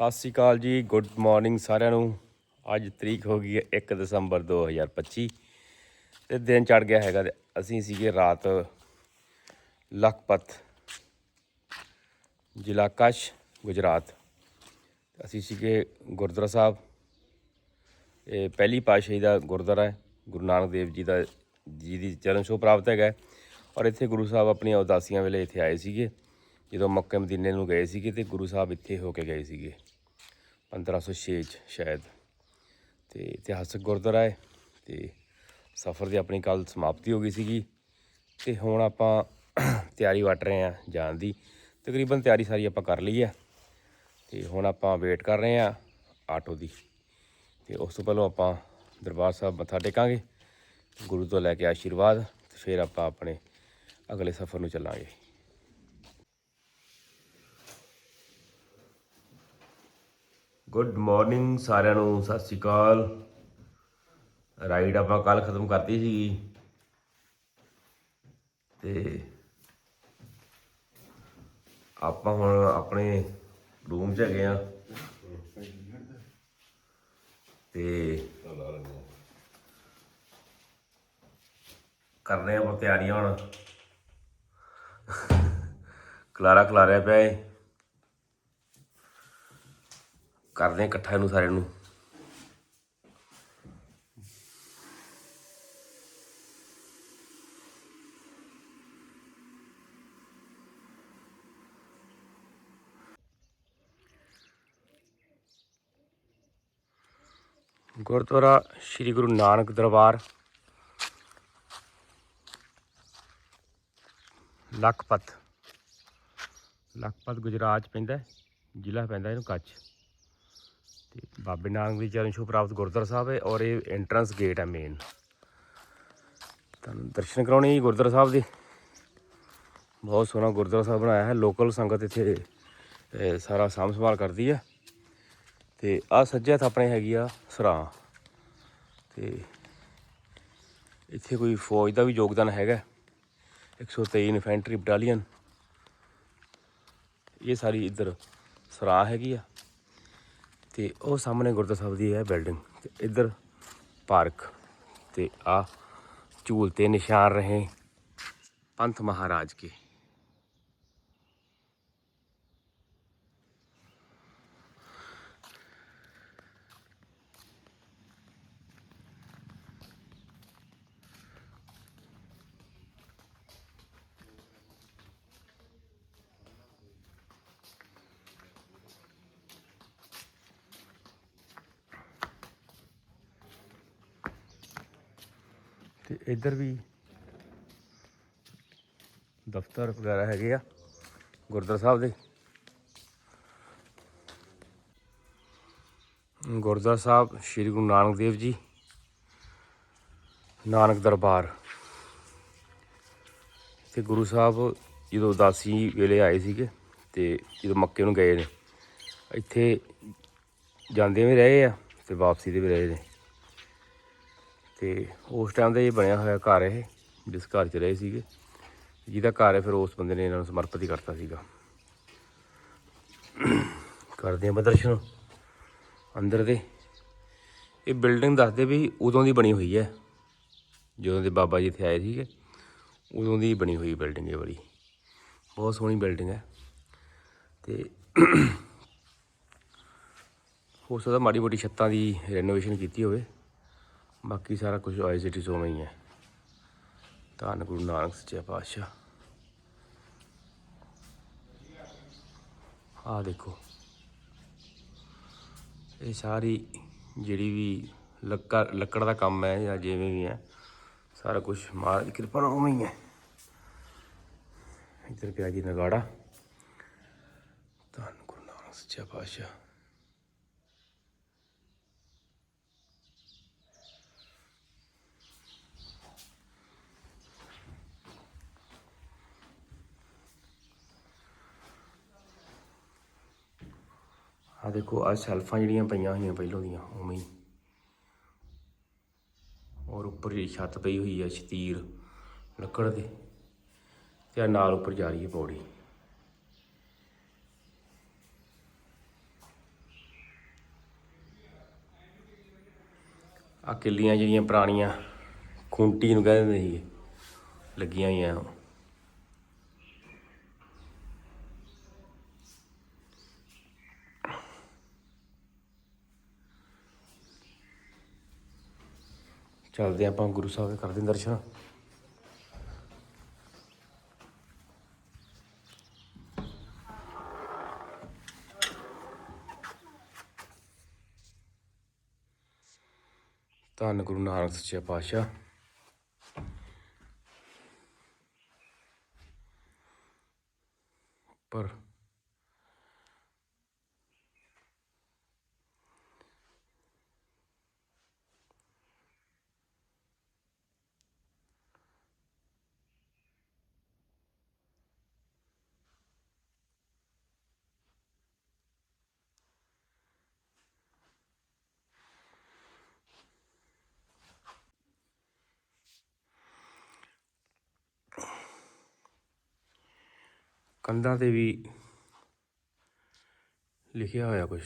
ਸਤਿ ਸ਼੍ਰੀ ਅਕਾਲ ਜੀ, good morning ਸਾਰਿਆਂ ਨੂੰ। ਅੱਜ ਤਰੀਕ ਹੋ ਗਈ ਹੈ 1 ਦਸੰਬਰ 2025 ਤੇ ਦਿਨ ਚੜ ਗਿਆ ਹੈਗਾ ਤੇ ਅਸੀਂ ਸੀਗੇ ਰਾਤ ਲਖਪਤ, ਜ਼ਿਲ੍ਹਾ ਕਸ਼, ਗੁਜਰਾਤ। ਅਸੀਂ ਸੀਗੇ ਗੁਰਦੁਆਰਾ ਸਾਹਿਬ। ਇਹ ਪਹਿਲੀ ਪਾਤਸ਼ਾਹੀ ਦਾ ਗੁਰਦੁਆਰਾ ਹੈ, ਗੁਰੂ ਨਾਨਕ ਦੇਵ ਜੀ ਦਾ, ਜੀ ਦੀ ਚਰਨ ਛੋਹ ਪ੍ਰਾਪਤ ਹੈਗਾ ਔਰ ਇੱਥੇ ਗੁਰੂ ਸਾਹਿਬ ਆਪਣੀਆਂ ਉਦਾਸੀਆਂ ਵੇਲੇ ਇੱਥੇ ਆਏ ਸੀਗੇ। ਜਦੋਂ ਮੱਕੇ ਮਦੀਨੇ ਨੂੰ ਗਏ ਸੀਗੇ ਤੇ ਗੁਰੂ ਸਾਹਿਬ ਇੱਥੇ ਹੋ ਕੇ ਗਏ ਸੀਗੇ 1506 ਚ ਸ਼ਾਇਦ। ਤੇ ਇਤਿਹਾਸਕ ਗੁਰਦੁਆਰਾ ਹੈ ਤੇ ਸਫ਼ਰ ਦੀ ਆਪਣੀ ਕੱਲ ਸਮਾਪਤੀ ਹੋ ਗਈ ਸੀਗੀ ਤੇ ਹੁਣ ਆਪਾਂ ਤਿਆਰੀ ਵਟ ਰਹੇ ਹਾਂ ਜਾਣ ਦੀ। ਤਕਰੀਬਨ ਤਿਆਰੀ ਸਾਰੀ ਆਪਾਂ ਕਰ ਲਈ ਹੈ ਤੇ ਹੁਣ ਆਪਾਂ ਵੇਟ ਕਰ ਰਹੇ ਹਾਂ ਆਟੋ ਦੀ। ਤੇ ਉਸ ਤੋਂ ਪਹਿਲਾਂ ਆਪਾਂ ਦਰਬਾਰ ਸਾਹਿਬ ਮੱਥਾ ਟੇਕਾਂਗੇ, ਗੁਰੂ ਤੋਂ ਲੈ ਕੇ ਆਸ਼ੀਰਵਾਦ ਤੇ ਫਿਰ ਆਪਾਂ ਆਪਣੇ ਅਗਲੇ ਸਫ਼ਰ ਨੂੰ ਚੱਲਾਂਗੇ। ਗੁੱਡ ਮਾਰਨਿੰਗ ਸਾਰਿਆਂ ਨੂੰ, ਸਤਿ ਸ਼੍ਰੀ ਅਕਾਲ। ਰਾਈਡ ਆਪਾਂ ਕੱਲ ਖਤਮ ਕਰਤੀ ਸੀਗੀ। ਤੇ ਆਪਾਂ ਹੁਣ ਆਪਣੇ ਰੂਮ 'ਚ ਹੈਗੇ ਆ ਤੇ ਕਰਨੇ ਆਪਾਂ ਤਿਆਰੀਆਂ ਹੁਣ। ਕਲਾਰਾ ਕਲਾਰਿਆ ਪਿਆ ਏ। ਕਰਦੇ ਹਾਂ ਇਕੱਠਾ ਇਹਨੂੰ ਸਾਰਿਆਂ ਨੂੰ। ਗੁਰਦੁਆਰਾ ਸ੍ਰੀ ਗੁਰੂ ਨਾਨਕ ਦਰਬਾਰ, ਲਖਪਤ। ਲਖਪਤ ਗੁਜਰਾਤ ਚ ਪੈਂਦਾ ਜ਼ਿਲ੍ਹਾ ਪੈਂਦਾ ਇਹਨੂੰ ਕੱਚ। ਤੇ ਬਾਬੇ ਨਾਨਕ ਦੀ ਚਰਨ ਛੋਹ ਪ੍ਰਾਪਤ ਗੁਰਦੁਆਰਾ ਸਾਹਿਬ ਹੈ ਔਰ ਇਹ ਐਂਟਰੈਂਸ ਗੇਟ ਹੈ ਮੇਨ ਤੁਹਾਨੂੰ ਦਰਸ਼ਨ ਕਰਾਉਣੇ ਜੀ ਗੁਰਦੁਆਰਾ ਸਾਹਿਬ ਦੇ। ਬਹੁਤ ਸੋਹਣਾ ਗੁਰਦੁਆਰਾ ਸਾਹਿਬ ਬਣਾਇਆ ਹੈ। ਲੋਕਲ ਸੰਗਤ ਇੱਥੇ ਸਾਰਾ ਸਾਂਭ ਸੰਭਾਲ ਕਰਦੀ ਹੈ। ਤੇ ਆ ਸੱਜੇ ਹੱਥ ਆਪਣੇ ਹੈਗੀ ਆ ਸਰਾਂ। ਤੇ ਇੱਥੇ ਕੋਈ ਫੌਜ ਦਾ ਵੀ ਯੋਗਦਾਨ ਹੈਗਾ 123 ਇਨਫੈਂਟਰੀ ਬਟਾਲੀਅਨ ਇਹ ਸਾਰੀ ਇੱਧਰ ਸਰਾਂ ਹੈਗੀ ਆ। ਤੇ ਉਹ ਸਾਹਮਣੇ ਗੁਰਦੁਆਰਾ ਸਾਹਿਬ ਦੀ ਹੈ ਬਿਲਡਿੰਗ ਤੇ ਇੱਧਰ ਪਾਰਕ ਤੇ ਆ ਝੂਲਤੇ ਨਿਸ਼ਾਨ ਰਹੇ ਪੰਥ ਮਹਾਰਾਜ ਕੇ। ਤੇ ਇੱਧਰ ਵੀ ਦਫ਼ਤਰ ਵਗੈਰਾ ਹੈਗੇ ਆ, ਗੁਰਦੁਆਰਾ ਸਾਹਿਬ ਦੇ। ਗੁਰਦੁਆਰਾ ਸਾਹਿਬ ਸ੍ਰੀ ਗੁਰੂ ਨਾਨਕ ਦੇਵ ਜੀ, ਨਾਨਕ ਦਰਬਾਰ। ਤੇ ਗੁਰੂ ਸਾਹਿਬ ਜਦੋਂ ਉਦਾਸੀ ਵੇਲੇ ਆਏ ਸੀਗੇ ਤੇ ਜਦੋਂ ਮੱਕੇ ਨੂੰ ਗਏ ਨੇ, ਇੱਥੇ ਜਾਂਦੇ ਵੀ ਰਹੇ ਆ ਤੇ ਵਾਪਸੀ ਦੇ ਵੀ ਰਹੇ ਨੇ। ਤੇ ਉਸ ਟਾਈਮ ਦਾ ਇਹ ਬਣਿਆ ਹੋਇਆ ਘਰ ਇਹ, ਜਿਸ ਘਰ 'ਚ ਰਹੇ ਸੀਗੇ। ਜਿਹਦਾ ਘਰ ਹੈ ਫਿਰ ਉਸ ਬੰਦੇ ਨੇ ਇਹਨਾਂ ਨੂੰ ਸਮਰਪਿਤ ਹੀ ਕਰਤਾ ਸੀਗਾ। ਕਰਦੇ ਹਾਂ ਦਰਸ਼ਨ ਅੰਦਰ ਦੇ। ਇਹ ਬਿਲਡਿੰਗ ਦੱਸਦੇ ਵੀ ਉਦੋਂ ਦੀ ਬਣੀ ਹੋਈ ਹੈ। ਜਦੋਂ ਦੇ ਬਾਬਾ ਜੀ ਇੱਥੇ ਆਏ ਸੀਗੇ, ਉਦੋਂ ਦੀ ਬਣੀ ਹੋਈ ਬਿਲਡਿੰਗ ਇਹ ਵਾਲੀ। ਬਹੁਤ ਸੋਹਣੀ ਬਿਲਡਿੰਗ ਹੈ। ਤੇ ਹੋ ਸਕਦਾ ਮਾੜੀ ਮੋਟੀ ਛੱਤਾਂ ਦੀ ਰੈਨੋਵੇਸ਼ਨ ਕੀਤੀ ਹੋਵੇ। ਬਾਕੀ ਸਾਰਾ ਕੁਝ ਆਈ ਸਿਟੀ ਹੀ ਹੈ। ਧੰਨ ਗੁਰੂ ਨਾਨਕ ਸੱਚੇ ਪਾਤਸ਼ਾਹ। ਆ ਦੇਖੋ। ਇਹ ਸਾਰੀ ਜਿਹੜੀ ਵੀ ਲੱਕੜ ਲੱਕੜ ਦਾ ਕੰਮ ਹੈ ਜਾਂ ਜਿਵੇਂ ਵੀ ਹੈ, ਸਾਰਾ ਕੁਝ ਮਾਰ ਦੀ ਕਿਰਪਾ ਨਾਲ ਉਵੇਂ ਹੀ ਹੈ। ਇੱਧਰ ਪਿਆ ਜੀ ਨਗਾੜਾ। ਧੰਨ ਗੁਰੂ ਨਾਨਕ ਸੱਚੇ ਪਾਤਸ਼ਾਹ। ਆ ਦੇਖੋ ਆ ਸੈਲਫਾਂ ਜਿਹੜੀਆਂ ਪਈਆਂ ਹੋਈਆਂ ਪਹਿਲਾਂ ਦੀਆਂ, ਉਵੇਂ ਹੀ। ਔਰ ਉੱਪਰ ਜਿਹੜੀ ਛੱਤ ਪਈ ਹੋਈ ਹੈ ਸ਼ਤੀਰ, ਲੱਕੜ ਦੇ, ਤੇ ਆ ਨਾਲ ਉੱਪਰ ਜਾ ਰਹੀ ਹੈ ਪੌੜੀ। ਆ ਕਿੱਲੀਆਂ ਜਿਹੜੀਆਂ ਪੁਰਾਣੀਆਂ, ਖੁੰਟੀ ਨੂੰ ਕਹਿੰਦੇ ਸੀਗੇ, ਲੱਗੀਆਂ ਹੋਈਆਂ। ਚੱਲਦੇ ਹਾਂ ਆਪਾਂ ਗੁਰੂ ਸਾਹਿਬ ਦੇ ਕਰਦੇ ਦਰਸ਼ਨ। ਧੰਨ ਗੁਰੂ ਨਾਨਕ ਸੱਚੇ ਪਾਤਸ਼ਾਹ। ਪਰ ਕੰਧਾਂ ਤੇ ਵੀ ਲਿਖਿਆ ਹੋਇਆ ਕੁਝ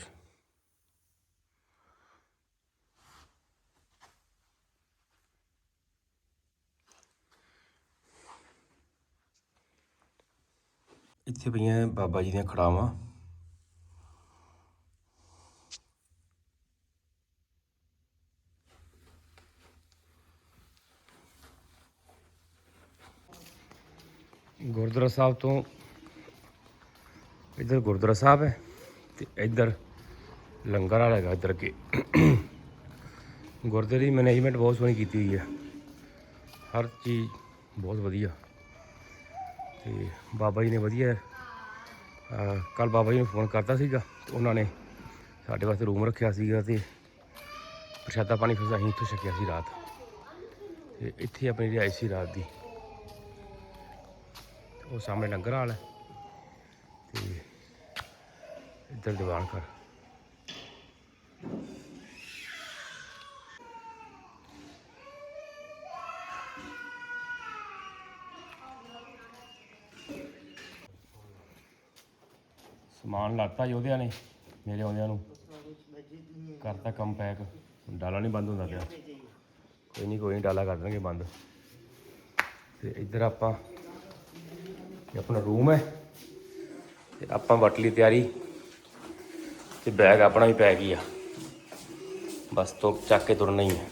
ਇੱਥੇ ਪਈਆਂ ਬਾਬਾ ਜੀ ਦੀਆਂ ਖੜਾਵਾਂ। ਗੁਰਦੁਆਰਾ ਸਾਹਿਬ ਤੋਂ ਇੱਧਰ ਗੁਰਦੁਆਰਾ ਸਾਹਿਬ ਹੈ ਤੇ ਇੱਧਰ ਲੰਗਰ ਵਾਲਾ ਹੈਗਾ ਇੱਧਰ ਅੱਗੇ। ਗੁਰਦੁਆਰੇ ਦੀ ਮੈਨੇਜਮੈਂਟ ਬਹੁਤ ਸੋਹਣੀ ਕੀਤੀ ਹੋਈ ਹੈ। ਹਰ ਚੀਜ਼ ਬਹੁਤ ਵਧੀਆ। ਤੇ ਬਾਬਾ ਜੀ ਨੇ ਵਧੀਆ ਕੱਲ ਬਾਬਾ ਜੀ ਨੂੰ ਫੋਨ ਕਰਤਾ ਸੀਗਾ ਤੇ ਉਹਨਾਂ ਨੇ ਸਾਡੇ ਵਾਸਤੇ ਰੂਮ ਰੱਖਿਆ ਸੀਗਾ ਤੇ ਪ੍ਰਸ਼ਾਦਾ ਪਾਣੀ ਫਿਰ ਅਸੀਂ ਇੱਥੋਂ ਛਕਿਆ ਸੀ ਰਾਤ। ਤੇ ਇੱਥੇ ਆਪਣੀ ਰਿਹਾਇਸ਼ ਸੀ ਰਾਤ ਦੀ। ਉਹ ਸਾਹਮਣੇ ਲੰਗਰ ਹਾਲ ਹੈ ਤੇ ਇੱਧਰ ਦੀਵਾਨ ਘਰ ਸਮਾਨ ਲਾਤਾ ਯੋਧਿਆਂ ਨੇ, ਮੇਰੇ ਆਉਂਦਿਆਂ ਨੂੰ। ਕਰਤਾ ਕੰਮ ਪੈਕ, ਡਾਲਾ ਨਹੀਂ ਬੰਦ ਹੁੰਦਾ ਪਿਆ। ਕੋਈ ਨਹੀਂ ਕੋਈ ਨਹੀਂ, ਡਾਲਾ ਕਰ ਦੇਣਗੇ ਬੰਦ। ਤੇ ਇੱਧਰ ਆਪਾਂ, ਇਹ ਆਪਣਾ ਰੂਮ ਹੈ। ਤੇ ਆਪਾਂ ਵੱਟ ਤਿਆਰੀ ਤੇ ਬੈਗ ਆਪਣਾ ਵੀ ਪੈ ਗਿਆ ਬਸ ਤੋਂ ਚੱਕ ਕੇ ਤੁਰਨਾ ਹੀ ਹੈ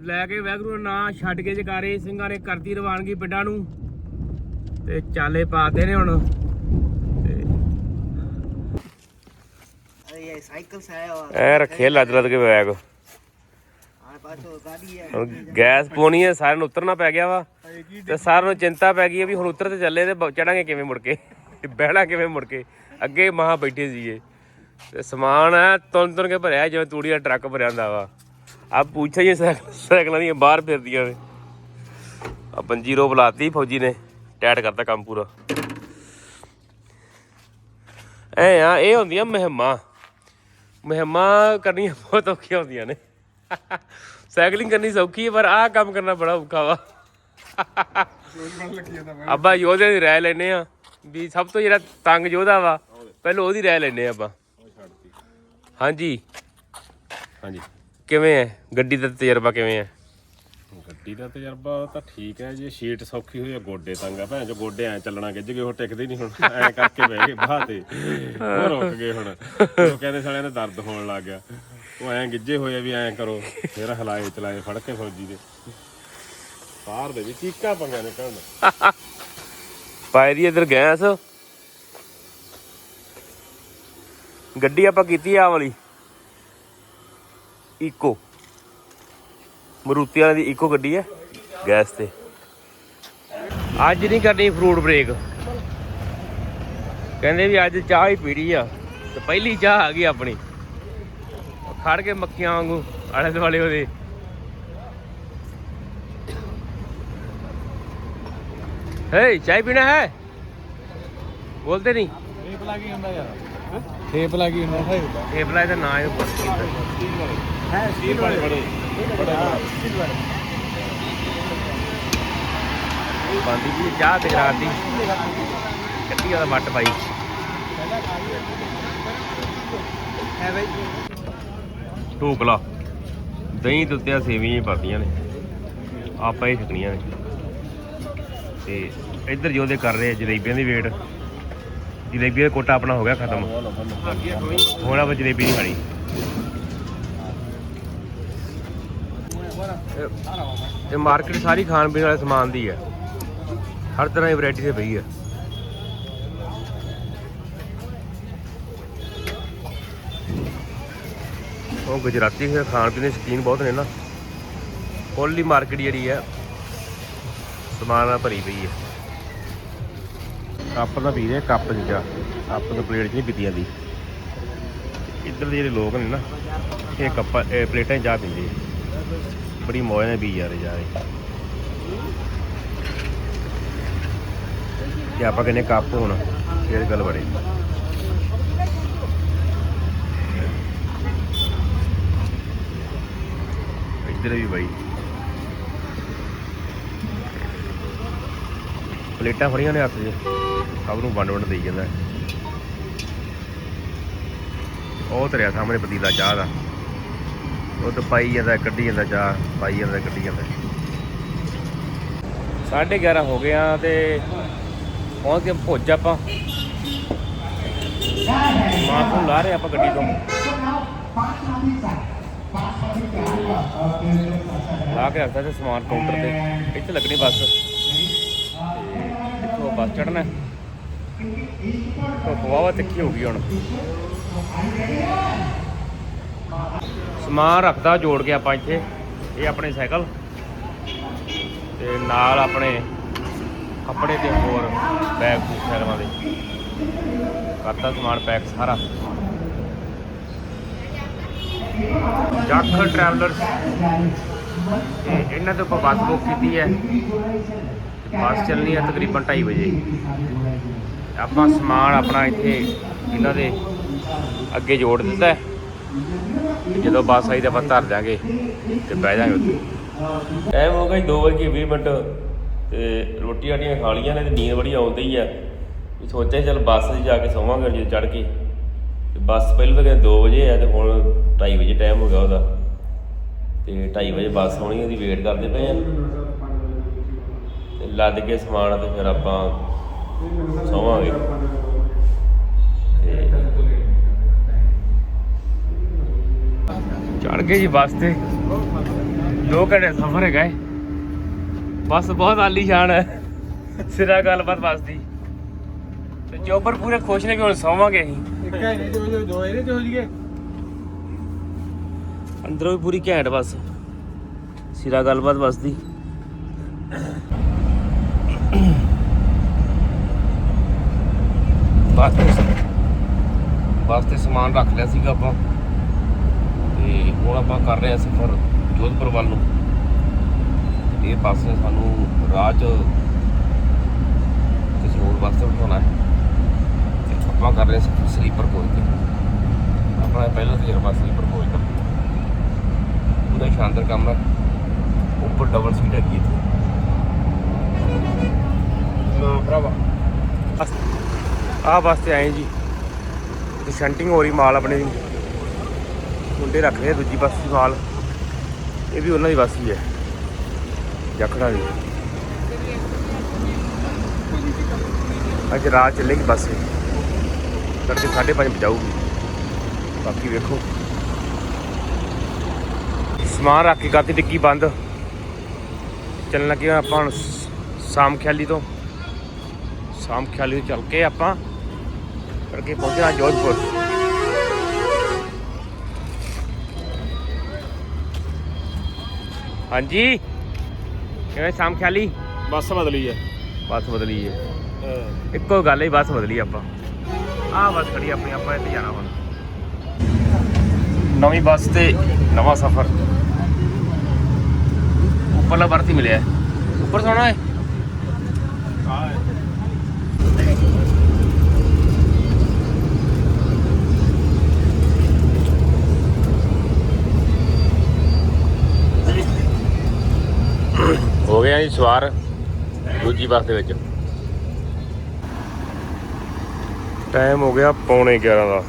ਲੈ ਕੇ ਵੈਗਰੂ ਨਾ ਛੱਡ ਕੇ ਜਕਾਰੇ ਸਿੰਘਾਂ ਨੇ ਕਰਤੀ ਰਵਾਨਗੀ ਪਿੰਡਾਂ ਨੂੰ। ਤੇ ਚਾਲੇ ਪਾਤੇ ਨੇ ਹੁਣ। ਇਹ ਸਾਈਕਲ ਸਾਇਆ ਐ ਰੱਖੇ ਲੱਦ ਲੱਦ ਕੇ ਬੈਗ। ਹੁਣ ਗੈਸ ਪਾਉਣੀ ਹੈ, ਸਾਰਿਆਂ ਨੂੰ ਉਤਰਨਾ ਪੈ ਗਿਆ ਵਾ। ਤੇ ਸਾਰਿਆਂ ਨੂੰ ਚਿੰਤਾ ਪੈ ਗਈ ਹੈ ਵੀ ਹੁਣ ਉੱਤਰ ਤੇ ਚੱਲੇ ਤੇ ਚੜਾਂਗੇ ਕਿਵੇਂ ਮੁੜ ਕੇ? ਬਹਿਣਾ ਕਿਵੇਂ ਮੁੜ ਕੇ? ਅੱਗੇ ਮਹਾ ਬੈਠੇ ਸੀਗੇ। ਤੇ ਸਮਾਨ ਹੈ ਤੁੰਨ ਤੁੰਨ ਕੇ ਭਰਿਆ, ਜਿਵੇਂ ਤੂੜੀ ਦਾ ਟਰੱਕ ਭਰਿਆ ਹੁੰਦਾ ਵਾ। ਆ ਪੁੱਛਿਆ ਜੀ, ਸਾਈਕਲਾਂ ਦੀਆਂ ਬਾਹਰ ਫਿਰਦੀਆਂ ਨੇ। ਆ ਪੰਜੀ ਰੋ ਬੁਲਾਤੀ ਫੌਜੀ ਨੇ, ਟੈਟ ਕਰਤਾ ਕੰਮ ਪੂਰਾ। ਐ ਆ, ਇਹ ਹੁੰਦੀਆਂ ਮਹਿਮਾ। ਮਹਿਮਾ ਕਰਨੀਆਂ ਬਹੁਤ ਔਖੀਆਂ ਹੁੰਦੀਆਂ ਨੇ। ਸਾਈਕਲਿੰਗ ਕਰਨੀ ਸੌਖੀ ਹੈ, ਪਰ ਆਹ ਕੰਮ ਕਰਨਾ ਬੜਾ ਔਖਾ ਵਾ। ਅੱਬਾ ਯੋਧੇ ਦੀ ਰਾਇ ਲੈਨੇ ਆ ਵੀ ਸਭ ਤੋਂ ਜਿਹੜਾ ਤੰਗ ਯੋਧਾ ਵਾ, ਪਹਿਲਾਂ ਉਹਦੀ ਰਾਇ ਲੈਨੇ ਆ ਆਪਾਂ। ਹਾਂਜੀ। ਹਾਂਜੀ। ਕਿਵੇਂ ਹੈ? ਗੱਡੀ ਦਾ ਤਜਰਬਾ ਕਿਵੇਂ ਹੈ? ਗੱਡੀ ਦਾ ਤਜਰਬਾ ਤਾਂ ਠੀਕ ਹੈ, ਜੇ ਸ਼ੀਟ ਸੌਖੀ ਹੋਈ ਆ ਗੋਡੇ ਤੰਗ ਆ ਭੈਣ ਜੋ ਗੋਡੇ ਐ ਚੱਲਣਾ ਗਿੱਜ ਗਏ, ਉਹ ਟਿਕਦੇ ਨਹੀਂ ਹੁਣ। ਐ ਕਰਕੇ ਬਹਿ ਗਏ ਬਾਹ ਤੇ, ਉਹ ਰੁਕ ਗਏ ਹੁਣ। ਉਹ ਕਹਿੰਦੇ ਸਾਲਿਆਂ ਦਾ ਦਰਦ ਹੋਣ ਲੱਗ ਗਿਆ। ਉਹ ਐ ਗਿੱਜੇ ਹੋਏ ਵੀ ਐਂ ਕਰੋ, ਫਿਰ ਹਲਾਏ ਚਲਾਏ, ਫੜ ਕੇ ਫੌਜੀ ਦੇ। ਬਾਹਰ ਦੇ ਵੀ ਚੀਕਾਂ ਪੰਗਾ ਨਿਕਲਣ ਪਾਏ ਦੀ। ਇਧਰ ਗੈਸ। ਗੱਡੀ ਆਪਾਂ ਕੀਤੀ ਆ ਵਾਲੀ। ਇਕੋ ਮਰੂਤੀ ਵਾਲੀ ਦੀ ਇਕੋ ਗੱਡੀ ਹੈ ਗੈਸ ਤੇ। ਅੱਜ ਨਹੀਂ ਕਰਨੀ ਫਰੂਟ ਬ੍ਰੇਕ ਕਹਿੰਦੇ ਵੀ ਅੱਜ ਚਾਹ ਹੀ ਪੀੜੀ ਆ, ਤੇ ਪਹਿਲੀ ਚਾਹ ਆ ਗਈ ਆਪਣੀ। ਖੜ ਕੇ ਮੱਕੀਆਂ ਵਾਂਗੂ ਆਲੇ ਦੁਆਲੇ ਉਹਦੇ। ਹੇ ਚਾਹ ਪੀਣਾ ਹੈ? ਬੋਲਦੇ ਨਹੀਂ। ਟੇਪ ਲਾਗੀ ਹੁੰਦਾ ਯਾਰ। ਟੇਪ ਲਾਗੀ ਹੁੰਦਾ ਹੈ। ਟੇਪ ਲਾਈ ਦਾ ਨਾਂ ਇਹ ਪੁੱਛ ਹੈ ਸਟੀਲ ਵਾਲੇ। ਬੜੇ। ਬੜੇ। ਬੰਦੀ ਜੀ ਚਾਹ ਤੇ ਰਾਤੀ ਕੱਟੀ ਵਾਲਾ ਮੱਟ ਪਾਈ। ਹੈ ਬਈ। ਢੋਕਲਾ। ਦਹੀਂ ਦੇ ਉੱਤੇ ਆਹ ਸੇਵੀਆਂ ਹੀ ਨੇ। ਆਪਾਂ ਹੀ ਛਕਣੀਆਂ ਨੇ। ਤੇ ਇੱਧਰ ਜੋ ਦੇ ਕਰ ਰਹੇ ਆ ਜਲੇਬੀਆਂ ਦੀ ਵੇਟ। ਜਲੇਬੀ ਦਾ ਕੋਟਾ ਆਪਣਾ ਹੋ ਗਿਆ ਖਤਮ। ਹੁਣ ਆਪਾਂ ਜਲੇਬੀ ਨਹੀਂ ਖਾਣੀ। ਇਹ ਮਾਰਕੀਟ ਸਾਰੀ ਖਾਣ ਪੀਣ ਵਾਲੇ ਸਮਾਨ ਦੀ ਹੈ। ਹਰ ਤਰ੍ਹਾਂ ਦੀ ਵੈਰਾਈਟੀ ਤੇ ਪਈ ਹੈ। ਉਹ ਗੁਜਰਾਤੀ ਖਾਣ ਪੀਣ ਦੇ ਸ਼ੌਕੀਨ ਬਹੁਤ ਨੇ ਨਾ। ਕੋਲੀ ਮਾਰਕੀਟ ਜਿਹੜੀ ਹੈ, ਸਮਾਨ ਨਾਲ ਭਰੀ ਪਈ ਹੈ। ਕੱਪ ਦਾ ਪੀ ਰਹੇ ਕੱਪ ਜਿਹਾ ਕੱਪ ਦਾ ਪਲੇਟ 'ਚ ਨਹੀਂ ਪੀਤੀ ਜਾਂਦੀ ਇੱਧਰ ਦੇ ਜਿਹੜੇ ਲੋਕ ਨੇ ਨਾ, ਇਹ ਕੱਪਾਂ, ਇਹ ਪਲੇਟਾਂ 'ਚ ਚਾਹ ਪੀਂਦੇ ਬੜੀ ਮੌਜ ਨਾਲ ਪੀ ਜਾ ਰਹੇ ਜਾ ਰਹੇ ਤੇ ਆਪਾਂ ਕਹਿੰਦੇ ਕੱਪ ਹੋਣ, ਫੇਰ ਗੱਲ ਬੜੇ ਇੱਧਰ ਵੀ ਬਾਈ। ਪਲੇਟਾਂ ਫੜੀਆਂ ਨੇ ਹੱਥ 'ਚ। ਸਭ ਨੂੰ ਵੰਡ ਵੰਡ ਦੇਈ ਜਾਂਦਾ। ਉਹ ਤਰਿਆ ਸਾਹਮਣੇ ਪਤੀਲਾ ਚਾਹ ਦਾ। ਉਹ ਤਾਂ ਪਾਈ ਜਾਂਦਾ, ਕੱਢੀ ਜਾਂਦਾ ਚਾਹ, ਪਾਈ ਜਾਂਦਾ, ਕੱਢੀ ਜਾਂਦਾ। 11:30 ਹੋ ਗਏ ਆ ਤੇ ਪਹੁੰਚ ਕੇ ਭੁੱਜ ਆਪਾਂ। ਮਾਂ ਨੂੰ ਲਾ ਰਹੇ ਆਪਾਂ ਗੱਡੀ ਤੋਂ। ਲਾ ਕੇ ਰੱਖਦਾ ਤੇ ਸਮਾਨ ਕਾਊਂਟਰ ਤੇ। ਇੱਥੇ ਲੱਗਣੀ ਬੱਸ। ਇੱਥੋਂ ਬੱਸ ਚੜਨਾ ਧੁੱਪ ਵਾਵਾ ਤਿੱਖੀ ਹੋ ਗਈ ਹੁਣ। ਸਮਾਨ ਰੱਖਦਾ, ਜੋੜ ਕੇ ਆਪਾਂ ਇੱਥੇ। ਇਹ ਆਪਣੇ ਸਾਈਕਲ। ਤੇ ਨਾਲ ਆਪਣੇ ਕੱਪੜੇ ਤੇ ਹੋਰ ਬੈਗ ਬੂਗ ਸੈਲਵਾਂ ਦੇ। ਕਰਤਾ ਸਮਾਨ, ਪੈਕ ਸਾਰਾ। ਜੱਖ ਟਰੈਵਲਰਸ ਤੇ ਇਹਨਾਂ ਤੋਂ ਆਪਾਂ ਬੱਸ ਬੁੱਕ ਕੀਤੀ ਹੈ। ਬੱਸ ਚੱਲਣੀ ਹੈ ਤਕਰੀਬਨ 2:30 ਵਜੇ। ਆਪਾਂ ਸਮਾਨ ਆਪਣਾ ਇੱਥੇ ਇਹਨਾਂ ਦੇ ਅੱਗੇ ਜੋੜ ਦਿੱਤਾ ਹੈ। ਜਦੋਂ ਬੱਸ ਆਈ ਤਾਂ ਆਪਾਂ ਧਰ ਦਿਆਂਗੇ ਤੇ ਬਹਿ ਜਾਾਂਗੇ ਉੱਥੇ। ਟਾਈਮ ਹੋ ਗਿਆ 2 ਵਜੇ 20 ਮਿੰਟ। ਤੇ ਰੋਟੀ ਆਟੀਆਂ ਖਾ ਲੀਆਂ ਨੇ ਤੇ ਨੀਂਦ ਬੜੀ ਆਉਂਦੀ ਹੀ। ਆ ਵੀ ਸੋਚਿਆ ਚੱਲ ਬੱਸ 'ਚ ਜਾ ਕੇ ਸੌਵਾਂਗੇ ਜੇ ਚੜ ਕੇ। ਬੱਸ ਪਹਿਲਾਂ ਤਾਂ ਕਹਿੰਦੇ 2 ਵਜੇ ਆ ਤੇ ਹੁਣ 2:30 ਵਜੇ ਟਾਈਮ ਹੋ ਗਿਆ ਉਹਦਾ। ਤੇ 2:30 ਵਜੇ ਬੱਸ ਆਉਣੀ ਉਹਦੀ ਵੇਟ ਕਰਦੇ ਪਏ ਆ। ਤੇ ਲੱਦ ਕੇ ਸਮਾਨ ਤੇ ਫਿਰ ਆਪਾਂ ਸੌਵਾਂਗੇ। ਚੜ ਗਏ ਜੀ ਬੱਸ ਤੇ। 2 ਘੰਟੇ ਸਫ਼ਰ ਹੈਗਾ ਹੈ ਬੱਸ ਬਹੁਤ ਆਲੀਸ਼ਾਨ ਹੈ। ਸਿਰਾ ਗੱਲਬਾਤ ਬੱਸ ਦੀ। ਤੇ ਜੋਬਰ ਪੂਰੇ ਖੁਸ਼ ਨੇ ਕਿ ਹੁਣ ਸੌਵਾਂਗੇ ਅਸੀਂ। ਇੱਕ ਹੈ ਜੋ ਜੋ ਦੋ ਇਹਨੇ ਜੋ ਜੀਏ। ਅੰਦਰੋਂ ਵੀ ਪੂਰੀ ਘੈਂਟ ਬੱਸ। ਸਿਰਾ ਗੱਲਬਾਤ ਬੱਸ ਦੀ ਬੱਸ ਤੇ ਸਮਾਨ ਰੱਖ ਲਿਆ ਸੀਗਾ ਆਪਾਂ। ਤੇ ਹੁਣ ਆਪਾਂ ਕਰ ਰਹੇ ਹਾਂ ਸਫ਼ਰ ਜੋਧਪੁਰ ਵੱਲ ਨੂੰ। ਇਹ ਬੱਸ ਸਾਨੂੰ ਰਾਹ 'ਚ ਕਿਸੇ ਹੋਰ ਬੱਸ ਤੇ ਬਿਠਾਉਣਾ ਹੈ। ਆਪਾਂ ਕਰ ਰਹੇ ਸਲੀਪਰ ਕੋਚ ਤੇ ਆਪਣਾ ਪਹਿਲਾ ਤਜਰਬਾ ਸਲੀਪਰ ਕੋਚ ਦਾ ਹੀ ਸ਼ਾਨਦਾਰ ਕੰਮ ਹੈ। ਉੱਪਰ ਡਬਲ ਸੀਟ ਹੈਗੀ ਇੱਥੇ। ਨਾ ਭਰਾਵਾ। ਆਹ ਵਾਸਤੇ ਆਏ ਜੀ। ਤੇ ਸ਼ੰਟਿੰਗ ਹੋ ਰਹੀ ਮਾਲ ਆਪਣੇ ਦੀ। ਮੁੰਡੇ ਰੱਖ ਰਹੇ ਆ ਦੂਜੀ ਬੱਸ ਦੀ ਮਾਲ। ਇਹ ਵੀ ਉਹਨਾਂ ਦੀ ਬੱਸ ਹੀ ਹੈ। ਜਖੜਾ ਦੀ। ਅੱਜ ਰਾਤ ਚੱਲੇਗੀ ਬੱਸ। ਇਹ ਤੜਕੇ 5:30 ਵਜੇ ਜਾਊਗੀ ਬਾਕੀ ਵੇਖੋ। ਸਮਾਨ ਰੱਖ ਕੇ ਕਰਤੀ ਟਿੱਕੀ ਬੰਦ। ਚੱਲਣ ਲੱਗੇ ਆਪਾਂ ਹੁਣ ਸ਼ਾਮ ਖਿਆਲੀ ਤੋਂ। ਸ਼ਾਮ ਖਿਆਲੀ ਤੋਂ ਚੱਲ ਕੇ ਆਪਾਂ ਕਰਕੇ ਪਹੁੰਚਣਾ ਜੋਧਪੁਰ। ਹਾਂਜੀ। ਕਿਵੇਂ ਸ਼ਾਮ ਖਿਆਲੀ? ਬੱਸ ਬਦਲੀ ਹੈ ਬੱਸ ਬਦਲੀ ਹੈ। ਇੱਕੋ ਗੱਲ ਹੀ ਬੱਸ ਬਦਲੀ ਆਪਾਂ। ਆਹ ਬੱਸ ਖੜੀ ਆਪਣੀ, ਆਪਾਂ ਇੱਥੇ ਜਾਣਾ ਹੁਣ ਨਵੀਂ ਬੱਸ ਤੇ ਨਵਾਂ ਸਫ਼ਰ। ਉੱਪਰਲਾ ਬਰਥ ਹੀ ਮਿਲਿਆ। ਉੱਪਰ ਸੋਣਾ ਹੈ ਹੋ ਗਿਆ ਜੀ ਸਵਾਰ ਦੂਜੀ ਬੱਸ ਦੇ ਵਿੱਚ। ਟਾਈਮ ਹੋ ਗਿਆ ਪੌਣੇ 11 ਦਾ।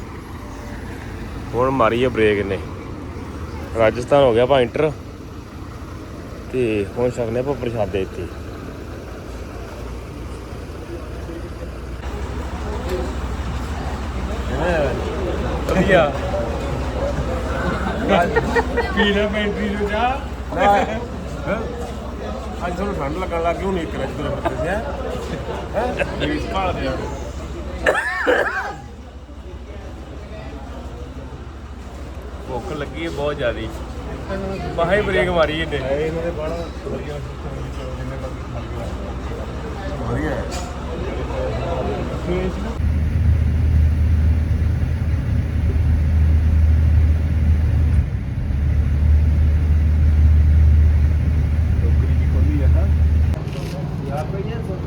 ਹੁਣ ਮਾਰੀ ਹੈ ਬ੍ਰੇਕ ਨੇ ਰਾਜਸਥਾਨ ਹੋ ਗਿਆ ਆਪਾਂ ਇੰਟਰ ਤੇ ਹੁਣ ਛਕਨੇ ਆਪਾਂ ਪ੍ਰਸ਼ਾਦੇ ਇੱਥੇ। ਵਧੀਆ। ਪੀਣਾ ਪੈਂਟਰੀ ਨੂੰ ਜਾ। ਅੱਜ ਤੁਹਾਨੂੰ ਠੰਡ ਲੱਗਣ ਲੱਗ ਗਈ ਹੁਣ ਇੱਕ ਰੱਜ ਤੋਂ ਬੱਤੇ ਹੈ ਹੈ? ਪਲੀਜ਼ ਭਾਲ ਦੇ ਭੁੱਖ ਲੱਗੀ ਹੈ ਬਹੁਤ ਜ਼ਿਆਦੀ। ਬਾਹਰ ਹੀ ਬ੍ਰੇਕ ਮਾਰੀ ਇਹਨੇ। ਇਹਨਾਂ ਦੇ ਬਾੜਾ ਵਧੀਆ ਹੈ।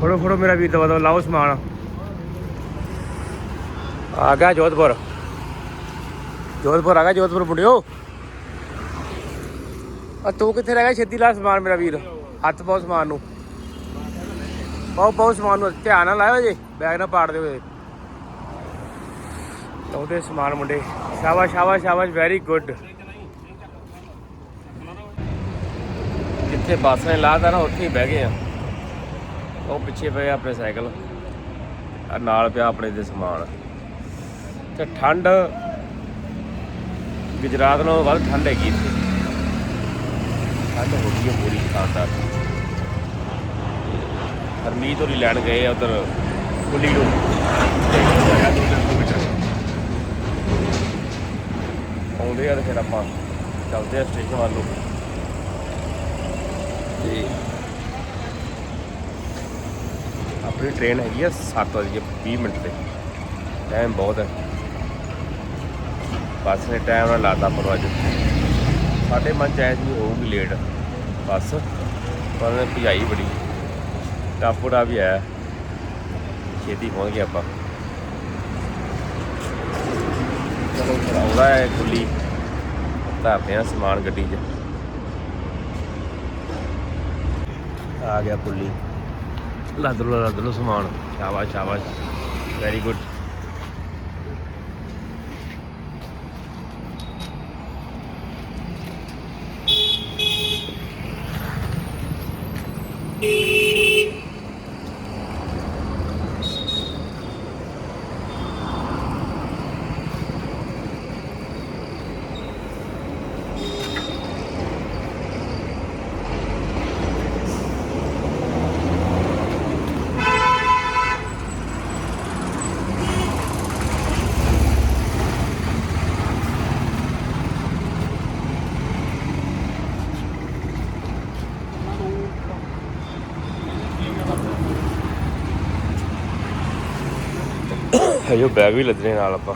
ਫੜੋ ਫੜੋ ਮੇਰਾ ਵੀਰ ਦਵਾ ਦਵਾ ਲਾਓ ਸਮਾਨ। ਆ ਗਿਆ ਜੋਧਪੁਰ। ਜੋਧਪੁਰ ਆ ਗਿਆ ਜੋਧਪੁਰ ਮੁੰਡਿਓ। ਆ ਤੂੰ ਕਿੱਥੇ ਰਹਿ ਗਿਆ? ਛੇਤੀ ਲਾ ਸਮਾਨ ਮੇਰਾ ਵੀਰ। ਹੱਥ ਪਾਓ ਸਮਾਨ ਨੂੰ। ਪਾਓ ਪਾਓ ਸਮਾਨ ਨੂੰ। ਧਿਆਨ ਨਾਲ ਲਾਇਓ ਜੇ। ਬੈਗ ਨਾ ਪਾੜ ਦਿਓ ਉਹਦੇ ਸਮਾਨ ਮੁੰਡੇ। ਸ਼ਾਬਾਸ਼ ਸ਼ਾਬਾਸ਼ ਸ਼ਾਬਾਸ਼। ਵੈਰੀ ਗੁੱਡ ਜਿੱਥੇ ਬੱਸ ਨੇ ਲਾਤਾ ਨਾ, ਉੱਥੇ ਹੀ ਬਹਿ ਗਏ ਆ। ਉਹ ਪਿੱਛੇ ਪਏ ਆਪਣੇ ਸਾਈਕਲ। ਆ ਨਾਲ ਪਿਆ ਆਪਣੇ ਦੇ ਸਮਾਨ। ਤੇ ਠੰਡ ਗੁਜਰਾਤ ਨਾਲੋਂ ਵੱਧ ਠੰਡ ਹੈਗੀ ਇੱਥੇ। ਠੰਡ ਹੋ ਗਈ ਹੈ ਪੂਰੀ ਸ਼ਾਨਦਾਰ। ਹਰਮੀਤ ਹੋਰੀ ਲੈਣ ਗਏ ਆ ਉਧਰ ਕੁੱਲੀ ਨੂੰ। ਆਉਂਦੇ ਆ ਤੇ ਫਿਰ ਆਪਾਂ ਚੱਲਦੇ ਆ ਸਟੇਸ਼ਨ ਵੱਲੋਂ ਨੂੰ। ਤੇ ਆਪਣੀ ਟ੍ਰੇਨ ਹੈਗੀ ਆ 7 ਵਜੇ 20 ਮਿੰਟ ਤੇ। ਟਾਈਮ ਬਹੁਤ ਹੈ। ਬੱਸ ਨੇ ਟਾਈਮ ਨਾਲ ਲਾਤਾ ਪਰ ਅੱਜ ਸਾਡੇ ਮਨ ਚ ਐ ਸੀ ਹੋਊਗੀ ਲੇਟ ਬੱਸ, ਪਰ ਉਹਨੇ ਭਜਾਈ ਬੜੀ। ਟਾਪੂੜਾ ਵੀ ਆਇਆ। ਛੇਤੀ ਪਹੁੰਚ ਗਏ ਆਪਾਂ। ਚਲੋ ਆਉਂਦਾ ਹੈ ਕੁੱਲੀ ਧਰਦੇ ਆ ਸਮਾਨ ਗੱਡੀ 'ਚ। ਆ ਗਿਆ ਕੁੱਲੀ ਲੱਦ ਲੋ ਲੱਦ ਲੋ ਸਮਾਨ। ਸ਼ਾਬਾਸ਼ ਸ਼ਾਬਾਸ਼। ਵੈਰੀ ਗੁੱਡ ਹਜੋ ਬੈਗ ਵੀ ਲੱਦਣੇ ਨਾਲ ਆਪਾਂ।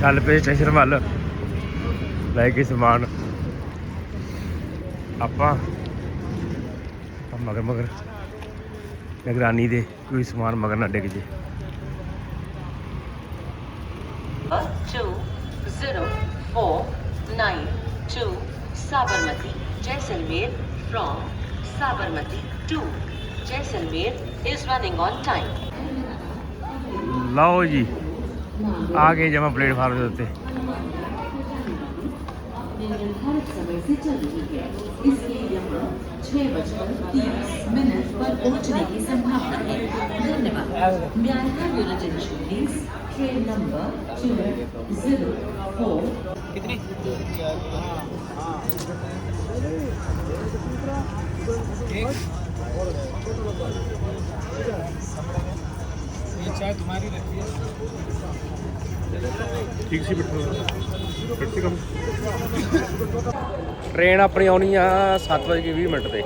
ਚੱਲ ਪਏ ਸਟੇਸ਼ਨ ਵੱਲ। ਲੈ ਕੇ ਸਮਾਨ। ਆਪਾਂ ਮਗਰ ਮਗਰ ਨਿਗਰਾਨੀ ਦੇ ਕੋਈ ਸਮਾਨ ਮਗਰ ਨਾ ਡਿੱਗ ਜੇ two, zero, four, nine, two Sabarmati Jaisalmer from Sabarmati to Jaisalmer is running on time लाओ जी आगे जमा प्लेटफॉर्म के होते। समय से चल रही है इसलिए यहाँ छह बजकर तीस मिनट पर पहुँचने की संभावना है धन्यवाद कितनी? ये चाय तुम्हारी रखी है ਠੀਕ ਸੀ ਬਿਠਾ ਫਿੱਟ ਸੀ ਕੰਮ ਟ੍ਰੇਨ ਆਪਣੀ ਆਉਣੀ ਆ 7:20 ਮਿੰਟ ਤੇ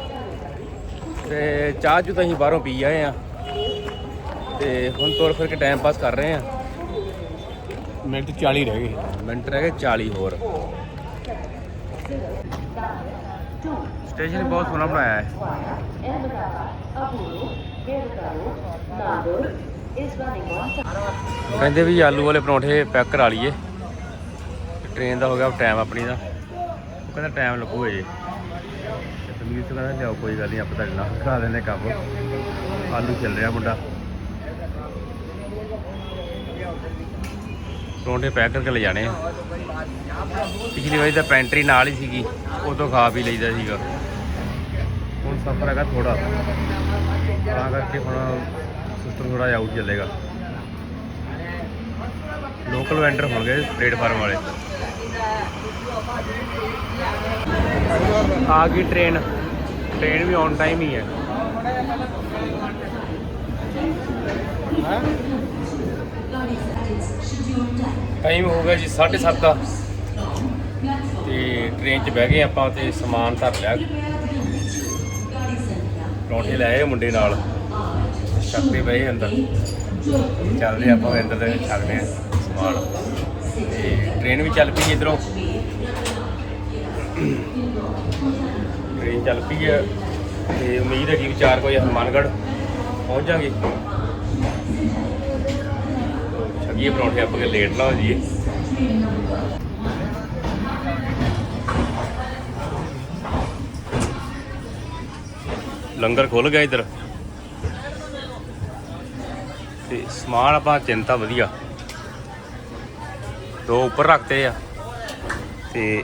ਤੇ ਚਾਹ ਚੂ ਤਾਂ ਅਸੀਂ ਬਾਹਰੋਂ ਪੀ ਆਏ ਆ ਤੇ ਹੁਣ ਤੁਰ ਫਿਰ ਕੇ ਟਾਈਮ ਪਾਸ ਕਰ ਰਹੇ ਆ ਮਿੰਟ 40 ਰਹਿ ਗਏ ਮਿੰਟ ਰਹਿ ਗਏ 40 ਹੋਰ ਸਟੇਸ਼ਨ ਬਹੁਤ ਸੋਹਣਾ ਬਣਾਇਆ ਹੈ। ਕਹਿੰਦੇ ਵੀ ਆਲੂ ਵਾਲੇ ਪਰੌਂਠੇ ਪੈਕ ਕਰਾ ਲਈਏ। ਟ੍ਰੇਨ ਦਾ ਹੋ ਗਿਆ ਟਾਈਮ ਆਪਣੀ ਦਾ। ਕਹਿੰਦਾ ਟਾਈਮ ਲੱਗੂ ਜੇ ਤੇ ਤਮੀਰ ਤੋਂ ਕਹਿੰਦਾ, ਲਿਆਓ, ਕੋਈ ਗੱਲ ਨਹੀਂ, ਆਪਾਂ ਤੁਹਾਡੇ ਨਾਲ ਕਰਾ ਦਿੰਦੇ ਕੰਮ। ਆਲੂ ਚੱਲ ਰਿਹਾ ਮੁੰਡਾ। ਪਰੌਂਠੇ ਪੈਕ ਕਰਕੇ ਲੈ ਜਾਣੇ ਆ। ਪਿਛਲੀ ਵਾਰੀ ਤਾਂ ਪੈਂਟਰੀ ਨਾਲ ਹੀ ਸੀਗੀ, ਉਦੋਂ ਖਾ ਵੀ ਲਈਦਾ ਸੀਗਾ। ਹੁਣ ਸਫਰ ਹੈਗਾ ਥੋੜਾ ਤਾਂ ਕਰਕੇ ਹੁਣ ਸਿਸਟਮ ਥੋੜਾ ਜਿਹਾ ਆਊਟ ਚੱਲੇਗਾ। ਲੋਕਲ ਵੈਂਡਰ ਹੋਣਗੇ ਪਲੇਟਫਾਰਮ ਵਾਲੇ। ਆ ਗਈ ਟ੍ਰੇਨ ਟ੍ਰੇਨ ਵੀ ਔਨ ਟਾਈਮ ਹੀ ਹੈ। ਟਾਈਮ ਹੋ ਗਿਆ ਜੀ 7:30 ਦਾ। ਤੇ ਟ੍ਰੇਨ 'ਚ ਬਹਿ ਗਏ ਆਪਾਂ ਤੇ ਸਮਾਨ ਧਰ ਲਿਆ। ਪਰੌਂਠੇ ਲੈ ਆਏ ਮੁੰਡੇ ਨਾਲ। ਛੱਤੇ ਬਹਿ ਅੰਦਰ। ਚੱਲਦੇ ਆਪਾਂ ਵੀ ਅੰਦਰ ਦੇ ਛੱਡਦੇ ਆ ਸਮਾਨ। ਤੇ ਟ੍ਰੇਨ ਵੀ ਚੱਲ ਪਈ ਇਧਰੋਂ। ਟ੍ਰੇਨ ਚੱਲ ਪਈ ਹੈ ਤੇ ਉਮੀਦ ਹੈ ਕਿ 4 ਵਜੇ ਹਨੂੰਮਾਨਗੜ੍ਹ ਪਹੁੰਚ ਜਾਾਂਗੇ ਛੱਗੀਏ ਪਰੌਂਠੇ ਆਪਾਂ ਕੇ ਲੇਟ ਨਾ ਹੋ ਜਾਈਏ ਲੰਗਰ ਖੁੱਲ ਗਿਆ ਇਧਰ। ਤੇ ਸਮਾਨ ਆਪਾਂ ਚਿੰਤਾ ਵਧੀਆ। ਦੋ ਉੱਪਰ ਰੱਖਤੇ ਆ। ਤੇ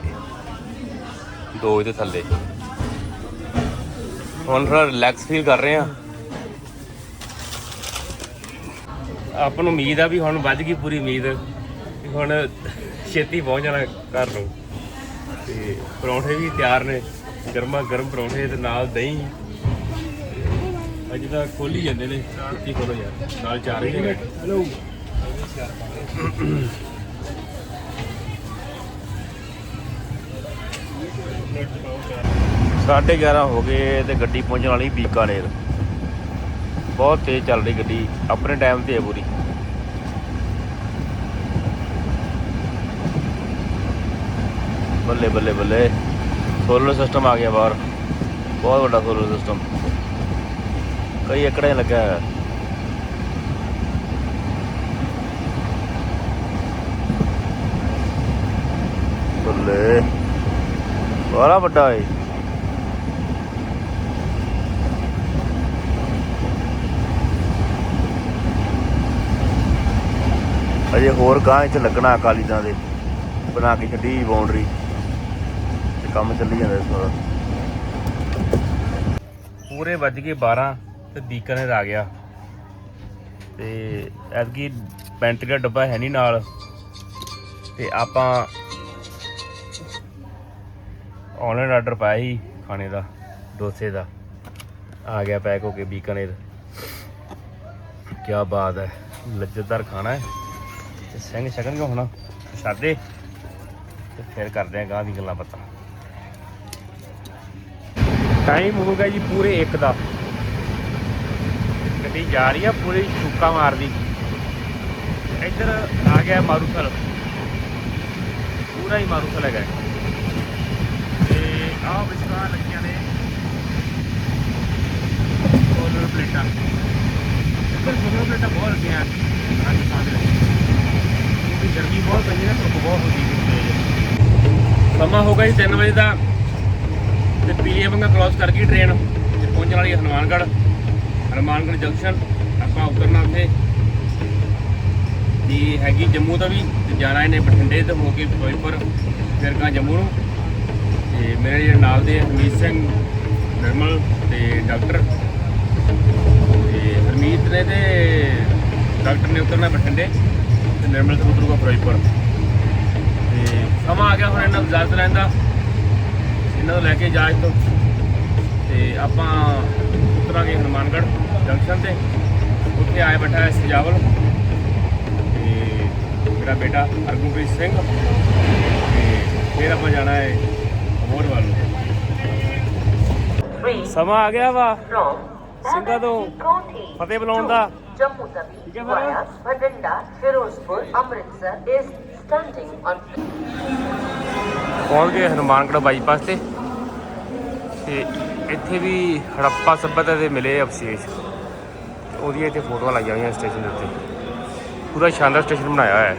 ਦੋ ਇਹਦੇ ਥੱਲੇ। ਹੁਣ ਥੋੜਾ ਰਿਲੈਕਸ ਫੀਲ ਕਰ ਰਹੇ ਆ। ਆਪਾਂ ਨੂੰ ਉਮੀਦ ਆ ਵੀ ਹੁਣ ਵੱਜ ਗਈ ਪੂਰੀ ਉਮੀਦ ਵੀ ਹੁਣ ਛੇਤੀ ਪਹੁੰਚ ਜਾਣਾ ਘਰ ਨੂੰ। ਤੇ ਪਰੌਂਠੇ ਵੀ ਤਿਆਰ ਨੇ ਗਰਮਾ ਗਰਮ ਪਰੌਂਠੇ ਤੇ ਨਾਲ ਦਹੀਂ। ਅੱਜ ਤਾਂ ਖੋਲ ਹੀ ਜਾਂਦੇ ਨੇ ਛੇਤੀ ਖੋਲੋ ਯਾਰ ਨਾਲ ਚਾਰ ਹੀ ਨੇ ਹੈਲੋ ਸਾਢੇ 11 ਹੋ ਗਏ ਤੇ ਗੱਡੀ ਪਹੁੰਚਣ ਵਾਲੀ ਬੀਕਾਨੇਰ। ਬਹੁਤ ਤੇਜ਼ ਚੱਲ ਰਹੀ ਗੱਡੀ, ਆਪਣੇ ਟਾਈਮ ਤੇ ਹੈ ਪੂਰੀ। ਬੱਲੇ ਬੱਲੇ ਬੱਲੇ। ਸੋਲਰ ਸਿਸਟਮ ਆ ਗਿਆ ਬਾਹਰ। ਬਹੁਤ ਵੱਡਾ ਸੋਲਰ ਸਿਸਟਮ ਕਈ ਏਕੜਾਂ 'ਚ ਲੱਗਾ ਹੈ ਬੱਲੇ। ਬੜਾ ਵੱਡਾ ਹੈ ਅਜੇ ਹੋਰ ਗਾਂ ਚ ਲੱਗਣਾ ਅਕਾਲੀ ਦਲ ਦੇ, ਬਣਾ ਕੇ ਛੱਡੀ ਬਾਉਂਡਰੀ ਤੇ ਕੰਮ ਚੱਲੀ ਜਾਂਦਾ ਇਸ ਵਾਰ। ਪੂਰੇ ਵੱਜ ਗਏ 12 ਤੇ ਬੀਕਾਨੇਰ ਆ ਗਿਆ। ਤੇ ਐਤਕੀ ਪੈਂਟਰੀ ਦਾ ਡੱਬਾ ਹੈ ਨਹੀਂ ਨਾਲ। ਤੇ ਆਪਾਂ ਆਨਲਾਈਨ ਆਰਡਰ ਪਾਇਆ ਸੀ ਖਾਣੇ ਦਾ, ਡੋਸੇ ਦਾ। ਆ ਗਿਆ ਪੈਕ ਹੋ ਕੇ ਬੀਕਾਨੇਰ। ਕੀ ਬਾਤ ਹੈ ਲੱਜਤਦਾਰ ਖਾਣਾ ਹੈ। ਤੇ ਸਿੰਘ ਛਕਣਗੇ ਹੁਣ? ਪ੍ਰਸ਼ਾਦੇ? ਤੇ ਫਿਰ ਕਰਦੇ ਆ ਗਾਂ ਦੀ ਗੱਲਾਂ ਬਾਤਾਂ। ਟਾਈਮ ਹੋ ਗਿਆ ਜੀ ਪੂਰੇ 1 ਦਾ। ਗੱਡੀ ਜਾ ਰਹੀ ਆ, ਪੂਰੀ ਛੁੱਕਾ ਮਾਰਦੀ। ਇੱਧਰ ਆ ਗਿਆ ਮਾਰੂਥਲ। ਪੂਰਾ ਹੀ ਮਾਰੂਥਲ ਹੈਗਾ। ਤੇ ਆਹ ਵਿਚਕਾਰ ਲੱਗੀਆਂ ਨੇ ਸੋਲਰ ਪਲੇਟਾਂ ਇੱਧਰ ਸੋਲਰ ਪਲੇਟਾਂ ਬਹੁਤ ਲੱਗੀਆਂ। ਰਾਜਸਥਾਨ ਦੇ ਗਰਮੀ ਬਹੁਤ ਪਈ ਹੈ ਧੁੱਪ ਬਹੁਤ ਹੁੰਦੀ ਹੈ। ਸਮਾਂ ਹੋ ਗਿਆ ਜੀ 3 ਵਜੇ ਦਾ ਤੇ ਪੀਏ ਬੰਗਾ ਕ੍ਰਾਸ ਕਰ ਗਈ ਟ੍ਰੇਨ ਤੇ ਪਹੁੰਚਣ ਵਾਲੀ ਹੈ ਹਨੂਮਾਨਗੜ੍ਹ। ਹਨੂਮਾਨਗੜ੍ਹ ਜੰਕਸ਼ਨ ਆਪਾਂ ਉਤਰਨਾ ਉੱਥੇ। ਦੀ ਹੈਗੀ ਜੰਮੂ ਤੋਂ ਵੀ, ਤੇ ਜਾਣਾ ਇਹਨੇ ਬਠਿੰਡੇ ਤੋਂ ਹੋ ਕੇ ਫਿਰੋਜ਼ਪੁਰ, ਫਿਰ ਕਾਂ ਜੰਮੂ ਨੂੰ। ਤੇ ਮੇਰੇ ਜਿਹੜੇ ਨਾਲ ਦੇ ਹਰਮੀਤ ਸਿੰਘ, ਨਿਰਮਲ ਤੇ ਡਾਕਟਰ। ਤੇ ਹਰਮੀਤ ਨੇ ਤੇ ਡਾਕਟਰ ਨੇ ਉਤਰਨਾ ਬਠਿੰਡੇ। ਤੇ ਨਿਰਮਲ ਤੋਂ ਉਤਰੂਗਾ ਫਿਰੋਜ਼ਪੁਰ ਤੇ ਸਮਾਂ ਆ ਗਿਆ ਹੁਣ ਇਹਨਾਂ ਇਜਾਜ਼ਤ ਲੈਣ ਦਾ। ਇਹਨਾਂ ਨੂੰ ਲੈ ਕੇ ਜਹਾਜ਼ ਤੋਂ। ਤੇ ਆਪਾਂ ਉਤਰਾਂਗੇ ਹਨੂਮਾਨਗੜ੍ਹ ਜੰਕਸ਼ਨ ਤੇ। ਉੱਥੇ ਆਏ ਬੈਠਾ ਹੈ ਸਜਾਵਲ ਤੇ ਮੇਰਾ ਬੇਟਾ ਹਰਗੁਣਪ੍ਰੀਤ ਸਿੰਘ। ਤੇ ਫਿਰ ਆਪਾਂ ਜਾਣਾ ਹੈ ਅਮੋਰ ਵੱਲ। ਨੂੰ ਸਮਾਂ ਆ ਗਿਆ ਵਾ। ਸਿੰਘਾਂ ਤੋਂ ਫਤਿਹ ਬੁਲਾਉਣ ਦਾ। Jammu Tawi ਠੀਕ ਹੈ ਫਿਰ? via Bhatinda, Firozpur, Amritsar is standing on ਪਹੁੰਚ ਗਏ ਹਨੂਮਾਨਗੜ੍ਹ ਬਾਈਪਾਸ ਤੇ। ਤੇ ਇੱਥੇ ਵੀ ਹੜੱਪਾ ਸੱਭਿਅਤਾ ਦੇ ਮਿਲੇ ਅਵਸ਼ੇਸ਼। ਉਹਦੀਆਂ ਇੱਥੇ ਫੋਟੋਆਂ ਲਾਈਆਂ ਹੋਈਆਂ ਸਟੇਸ਼ਨ ਦੇ ਉੱਤੇ। ਪੂਰਾ ਸ਼ਾਨਦਾਰ ਸਟੇਸ਼ਨ ਬਣਾਇਆ ਹੋਇਆ ਹੈ।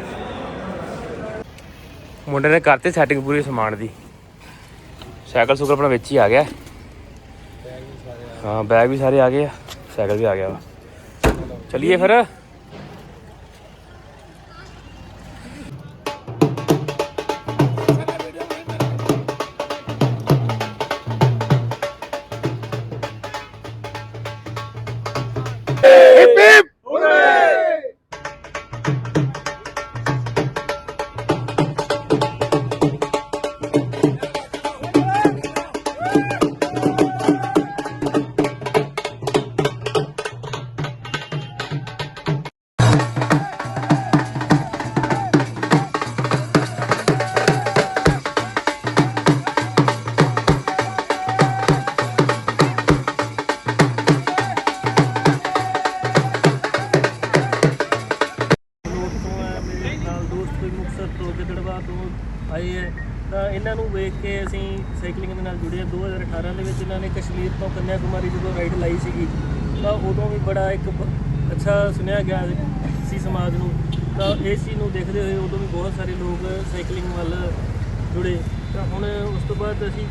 ਮੁੰਡੇ ਨੇ ਕਰਤੇ ਸੈਟਿੰਗ ਪੂਰੀ ਸਮਾਨ ਦੀ। ਸਾਈਕਲ ਸੁਕਲ ਆਪਣਾ ਵਿੱਚ ਹੀ ਆ ਗਿਆ। ਹਾਂ ਬੈਗ ਵੀ ਸਾਰੇ ਆ ਗਏ ਆ। ਸਾਈਕਲ ਵੀ ਆ ਗਿਆ ਵਾ। ਚਲਿਏ ਫਿਰ। ਤੋਂ ਆਏ ਹੈ। ਤਾਂ ਇਹਨਾਂ ਨੂੰ ਵੇਖ ਕੇ ਅਸੀਂ ਸਾਈਕਲਿੰਗ ਦੇ ਨਾਲ ਜੁੜੇ ਹਾਂ। 2018 ਦੇ ਵਿੱਚ ਇਹਨਾਂ ਨੇ ਕਸ਼ਮੀਰ ਤੋਂ ਕੰਨਿਆ ਕੁਮਾਰੀ ਜਦੋਂ ਰਾਈਡ ਲਾਈ ਸੀਗੀ, ਤਾਂ ਉਦੋਂ ਵੀ ਬੜਾ ਇੱਕ ਬ- ਅੱਛਾ ਸੁਣਿਆ ਗਿਆ ਸੀ ਸਮਾਜ ਨੂੰ। ਤਾਂ ਇਸ ਚੀਜ਼ ਨੂੰ ਦੇਖਦੇ ਹੋਏ ਉਦੋਂ ਵੀ ਬਹੁਤ ਸਾਰੇ ਲੋਕ ਸਾਈਕਲਿੰਗ ਵੱਲ ਜੁੜੇ। ਤਾਂ ਹੁਣ ਉਸ ਤੋਂ ਬਾਅਦ ਅਸੀਂ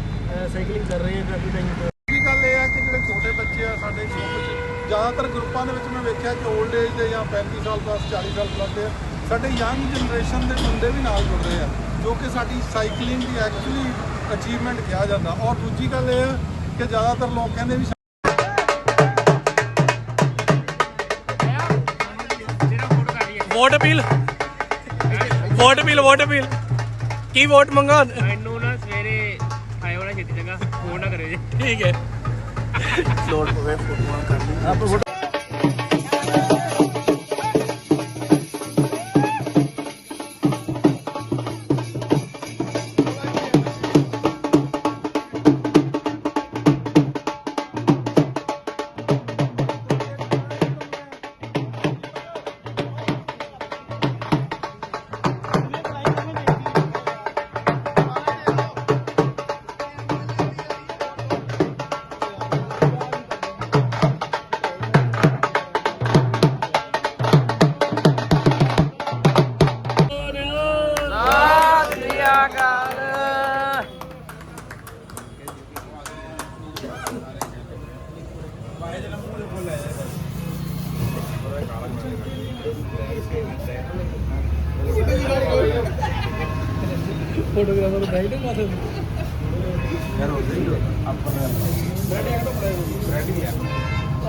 ਸਾਈਕਲਿੰਗ ਕਰ ਰਹੇ ਹਾਂ ਕਾਫੀ ਟਾਈਮ ਤੋਂ। ਕੀ ਗੱਲ ਇਹ ਆ ਕਿ ਜਿਹੜੇ ਛੋਟੇ ਬੱਚੇ ਆ ਸਾਡੇ ਗਰੁੱਪ 'ਚ, ਜ਼ਿਆਦਾਤਰ ਗਰੁੱਪਾਂ ਦੇ ਵਿੱਚ ਮੈਂ ਵੇਖਿਆ ਕਿ 올ਡ ਏਜ ਦੇ ਜਾਂ 35 ਸਾਲ ਪਲੱਸ 40 ਸਾਲ ਪਲੱਸ ਦੇ ਸਾਡੇ ਯੰਗ ਜਨਰੇਸ਼ਨ ਦੇ ਮੁੰਡੇ ਵੀ ਨਾਲ ਜੁੜ ਰਹੇ ਆ ਜੋ ਕਿ ਸਾਡੀ ਸਾਈਕਲਿੰਗ ਦੀ ਐਕਚੁਅਲੀ ਅਚੀਵਮੈਂਟ ਕਿਹਾ ਜਾਂਦਾ। ਔਰ ਦੂਜੀ ਗੱਲ ਇਹ ਆ ਕਿ ਜ਼ਿਆਦਾਤਰ ਲੋਕ ਕਹਿੰਦੇ ਵੀ vote appeal vote appeal vote appeal ਕੀ ਵੋਟ ਮੰਗਾ? ਮੈਨੂੰ ਨਾ ਸਵੇਰੇ ਆਇਓ ਨਾ ਛੇਤੀ ਜਗ੍ਹਾ ਫੋਨ ਨਾ ਕਰਿਓ ਜੀ। ਠੀਕ ਹੈ। ਲੋਡ ਹੋਵੇ ਫੋਟੋਆਂ ਕਰ ਲਈ ਆਪਾਂ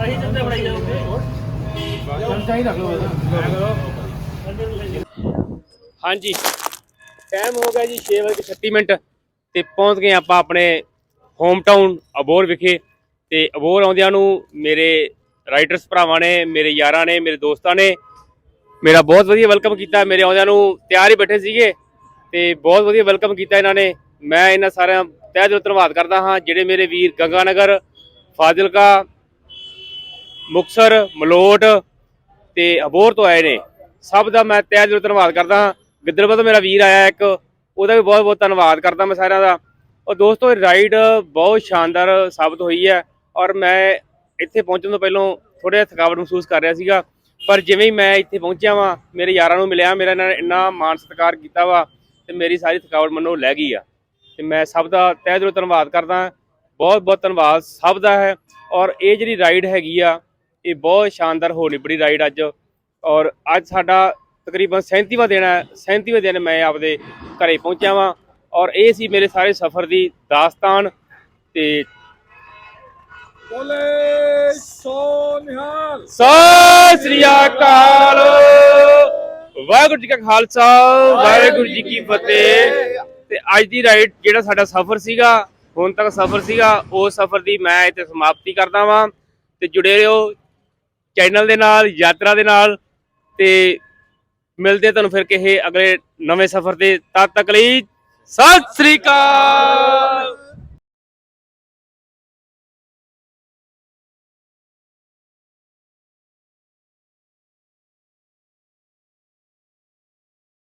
ਆਹੀ ਜੰਦੇ ਬੜਾਈ ਜਾਓਗੇ। ਹਾਂਜੀ। ਟਾਈਮ ਹੋ ਗਿਆ ਜੀ 6:36 ਮਿੰਟ ਤੇ ਪਹੁੰਚ ਗਏ ਆਪਾਂ ਆਪਣੇ ਹੋਮ ਟਾਊਨ ਅਬੋਰ ਵਿਖੇ ਤੇ ਅਬੋਰ ਆਉਂਦਿਆਂ ਨੂੰ ਮੇਰੇ ਰਾਈਡਰਸ ਭਰਾਵਾਂ ਨੇ ਮੇਰੇ ਯਾਰਾਂ ਨੇ ਮੇਰੇ ਦੋਸਤਾਂ ਨੇ ਮੇਰਾ ਬਹੁਤ ਵਧੀਆ ਵੈਲਕਮ ਕੀਤਾ। ਮੇਰੇ ਆਉਂਦਿਆਂ ਨੂੰ ਤਿਆਰ ਹੀ ਬੈਠੇ ਸੀਗੇ ਤੇ ਬਹੁਤ ਵਧੀਆ ਵੈਲਕਮ ਕੀਤਾ ਇਹਨਾਂ ਨੇ। ਮੈਂ ਇਹਨਾਂ ਸਾਰਿਆਂ ਤਹਿ ਦਿਲੋਂ ਧੰਨਵਾਦ ਕਰਦਾ ਹਾਂ। ਜਿਹੜੇ ਮੇਰੇ ਵੀਰ ਗੰਗਾਨਗਰ ਫਾਜ਼ਿਲਕਾ ਮੁਕਸਰ ਮਲੋਟ ਤੇ ਅਬੋਰ ਤੋਂ ਆਏ ਨੇ। ਸਭ ਦਾ ਮੈਂ ਤਹਿ ਦਿਲੋਂ ਧੰਨਵਾਦ ਕਰਦਾ ਹਾਂ। ਗਿੱਦੜਵਾ ਤੋਂ ਮੇਰਾ ਵੀਰ ਆਇਆ ਇੱਕ, ਉਹਦਾ ਵੀ ਬਹੁਤ ਬਹੁਤ ਧੰਨਵਾਦ ਕਰਦਾ ਮੈਂ ਸਾਰਿਆਂ ਦਾ। ਔਰ ਦੋਸਤੋ, ਇਹ ਰਾਈਡ ਬਹੁਤ ਸ਼ਾਨਦਾਰ ਸਾਬਤ ਹੋਈ ਹੈ ਔਰ ਮੈਂ ਇੱਥੇ ਪਹੁੰਚਣ ਤੋਂ ਪਹਿਲਾਂ ਥੋੜਾ ਜਿਹਾ ਥਕਾਵਟ ਮਹਿਸੂਸ ਕਰ ਰਿਹਾ ਸੀਗਾ। ਪਰ ਜਿਵੇਂ ਹੀ ਮੈਂ ਇੱਥੇ ਪਹੁੰਚਿਆ ਵਾਂ, ਮੇਰੇ ਯਾਰਾਂ ਨੂੰ ਮਿਲਿਆ, ਮੇਰਾ ਇਹਨਾਂ ਨੇ ਇੰਨਾ ਮਾਣ ਸਤਿਕਾਰ ਕੀਤਾ ਵਾ ਤੇ ਮੇਰੀ ਸਾਰੀ ਥਕਾਵਟ ਮੈਨੂੰ ਲੈ ਗਈ ਆ। ਤੇ ਮੈਂ ਸਭ ਦਾ ਤਹਿ ਦਿਲੋਂ ਧੰਨਵਾਦ ਕਰਦਾ ਬਹੁਤ ਬਹੁਤ ਧੰਨਵਾਦ, ਸਭ ਦਾ ਹੈ। ਔਰ ਇਹ ਜਿਹੜੀ ਰਾਈਡ ਹੈਗੀ ਆ ਇਹ ਬਹੁਤ ਸ਼ਾਨਦਾਰ ਹੋ ਨਿਬੜੀ ਰਾਈਡ ਅੱਜ। ਔਰ ਅੱਜ ਸਾਡਾ ਤਕਰੀਬਨ 37ਵਾਂ ਦਿਨ ਹੈ। 37ਵੇਂ ਦਿਨ ਮੈਂ ਆਪਦੇ ਘਰੇ ਪਹੁੰਚਿਆ ਵਾਂ। ਔਰ ਇਹ ਸੀ ਮੇਰੇ ਸਾਰੇ ਸਫ਼ਰ ਦੀ ਦਾਸਤਾਨ। ਤੇ ਬੋਲੇ ਸੋ ਨਿਹਾਲ। ਸਤਿ ਸ੍ਰੀ ਅਕਾਲ। ਵਾਹਿਗੁਰੂ ਜੀ ਕਾ ਖਾਲਸਾ ਵਾਹਿਗੁਰੂ ਜੀ ਕੀ ਫਤਿਹ। ਤੇ ਅੱਜ ਦੀ ਰਾਈਡ ਜਿਹੜਾ ਸਾਡਾ ਸਫ਼ਰ ਸੀਗਾ ਹੁਣ ਤੱਕ ਸਫ਼ਰ ਸੀਗਾ ਉਸ ਸਫ਼ਰ ਦੀ ਮੈਂ ਇੱਥੇ ਸਮਾਪਤੀ ਕਰਦਾ ਵਾਂ। ਤੇ ਜੁੜੇ ਰਹੋ ਚੈਨਲ ਦੇ ਨਾਲ, ਯਾਤਰਾ ਦੇ ਨਾਲ ਤੇ ਮਿਲਦੇ ਤੁਹਾਨੂੰ ਫਿਰ ਕਿਸੇ ਅਗਲੇ ਨਵੇਂ ਸਫ਼ਰ ਤੇ ਤਦ ਤੱਕ ਲਈ ਸਤਿ ਸ੍ਰੀ ਅਕਾਲ।